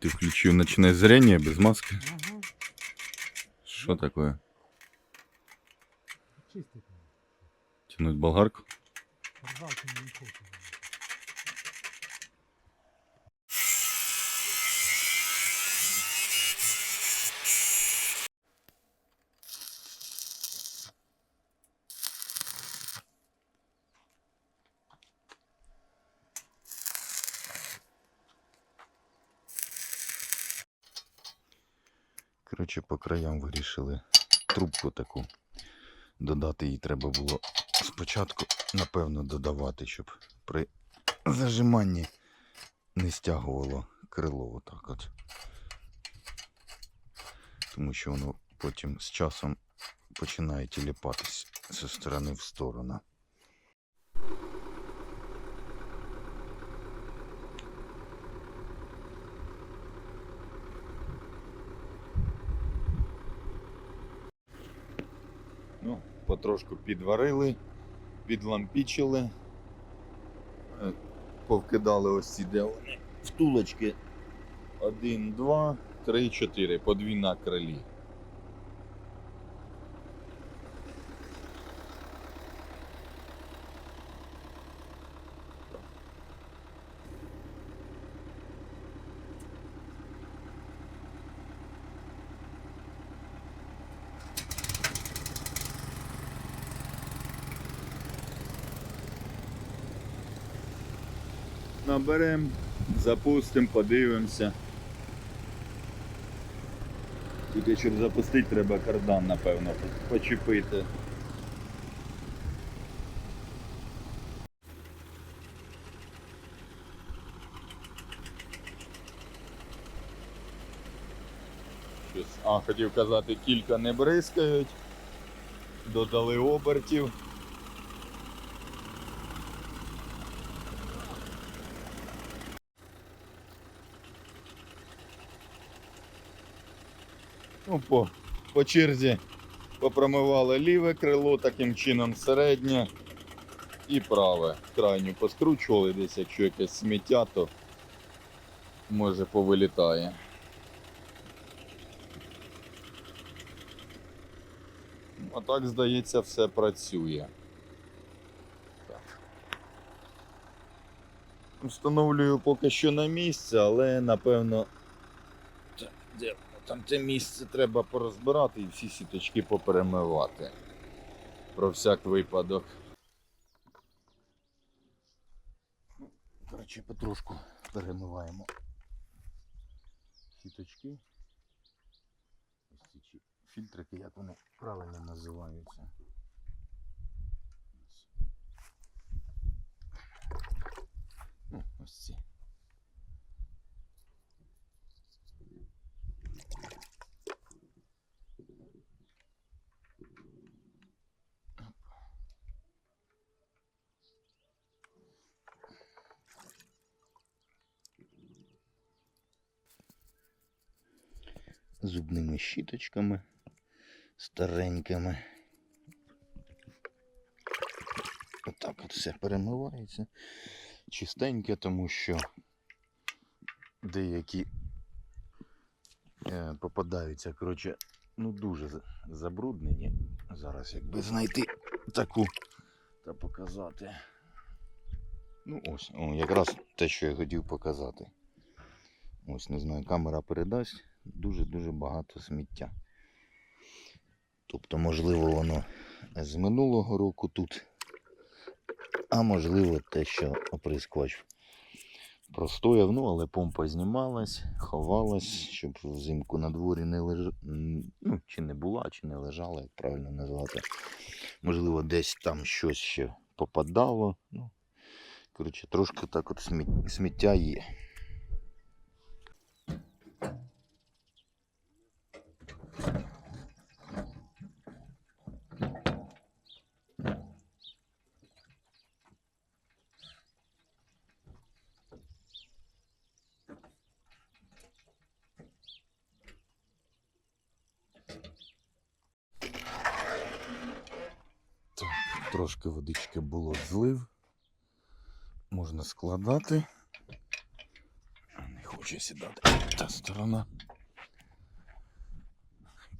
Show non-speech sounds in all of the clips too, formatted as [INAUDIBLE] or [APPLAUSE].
Ты включил ночное зрение без маски? Ага. Что такое? Чистить. Тянуть болгарку? Порвалки не хочу. Коротше, по краям вирішили трубку таку додати. Її треба було спочатку, напевно, додавати, щоб при зажиманні не стягувало крило отак от. Тому що воно потім з часом починає тіліпатись зі сторони в сторону. Потрошку підварили, підлампічили, е, повкидали ось ці де вони втулочки. Один, два, три, чотири, по дві на крилі. Наберемо, запустимо, подивимося. Тільки щоб запустити, треба кардан, напевно, почепити. А, хотів казати, кілька не бризкають. Додали обертів. Ну, по, по черзі попромивали ліве крило, таким чином середнє і праве. Крайню поскручували десь, якщо якесь сміття, то може повилітає. А так, здається, все працює. Встановлюю поки що на місце, але напевно. Де там це місце треба порозбирати і всі сіточки поперемивати. Про всяк випадок. Коротше, потрошку перемиваємо сіточки. Ось ці фільтрики, як вони правильно називаються. Ось. Ну, ось ці. Зубними щіточками старенькими. Отак от все перемивається. Чистеньке, тому що деякі е, попадаються, коротше, ну дуже забруднені. Зараз якби знайти таку та показати. Ну ось, о, якраз те, що я хотів показати. Ось, не знаю, камера передасть дуже-дуже багато сміття. Тобто, можливо, воно з минулого року тут, а можливо, те, що оприскувач простояв, ну, але помпа знімалась, ховалась, щоб взимку на дворі не лежала, ну, чи не була, чи не лежала, як правильно назвати. Можливо, десь там щось ще попадало. Ну, коротше, трошки так от сміття є. Так, трошки водички було злив. Можна складати. Не хоче сідати. Та сторона.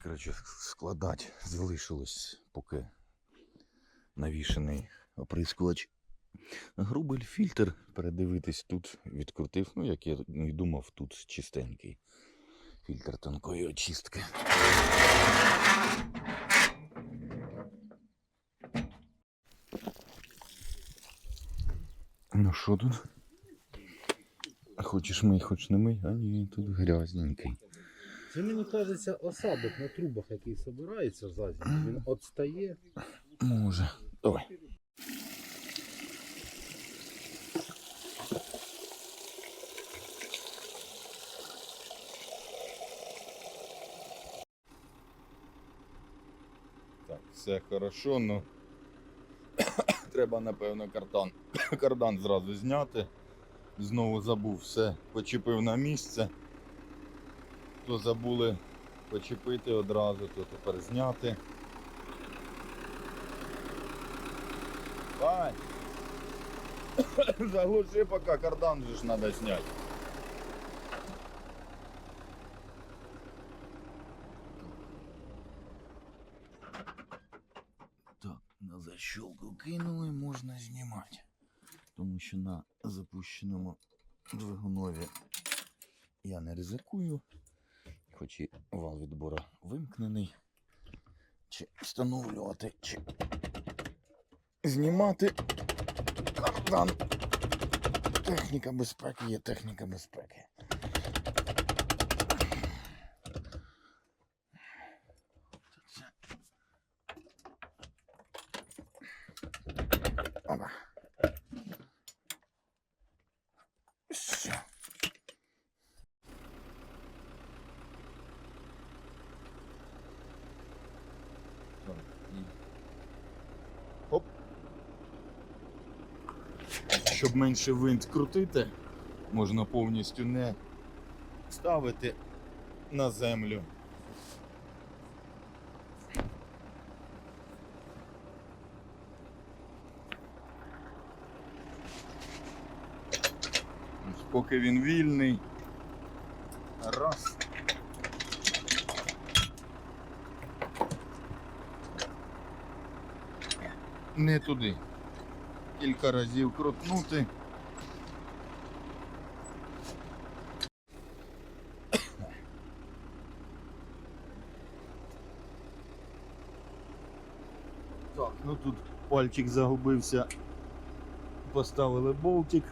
Коротше, складати залишилось, поки навішений оприскувач. Грубий фільтр передивитись тут відкрутив. Ну, як я і думав, тут чистенький. Фільтр тонкої очистки. Ну що тут? Хочеш мий, хоч не мий, а ні, тут грязненький. Це мені кажеться осадок на трубах, який собирається за зиму. Він отстає. Може. Давай. Так, все хорошо, ну треба, напевно, кардан, [COUGHS] кардан зразу зняти. Знову забув все, почепив на місце. То забули почепити одразу, то тепер зняти. Вань! [COUGHS] Заглуши поки кардан же ж треба снять. Так, на кинули, можна знімати. Тому що на запущеному двигунові я не ризикую. Хоч і вал відбора вимкнений. Чи встановлювати, чи знімати кардан. Техніка безпеки є техніка безпеки. Щоб менше винт крутити, можна повністю не ставити на землю. Поки він вільний. Раз. Не туди. Кілька разів крутнути. Так, ну тут пальчик загубився. Поставили болтик.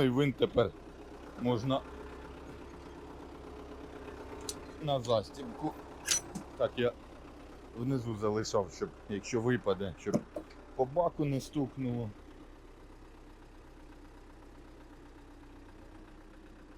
Ой, винт тепер можна на застібку. Так я внизу залишав, щоб якщо випаде, щоб по баку не стукнуло.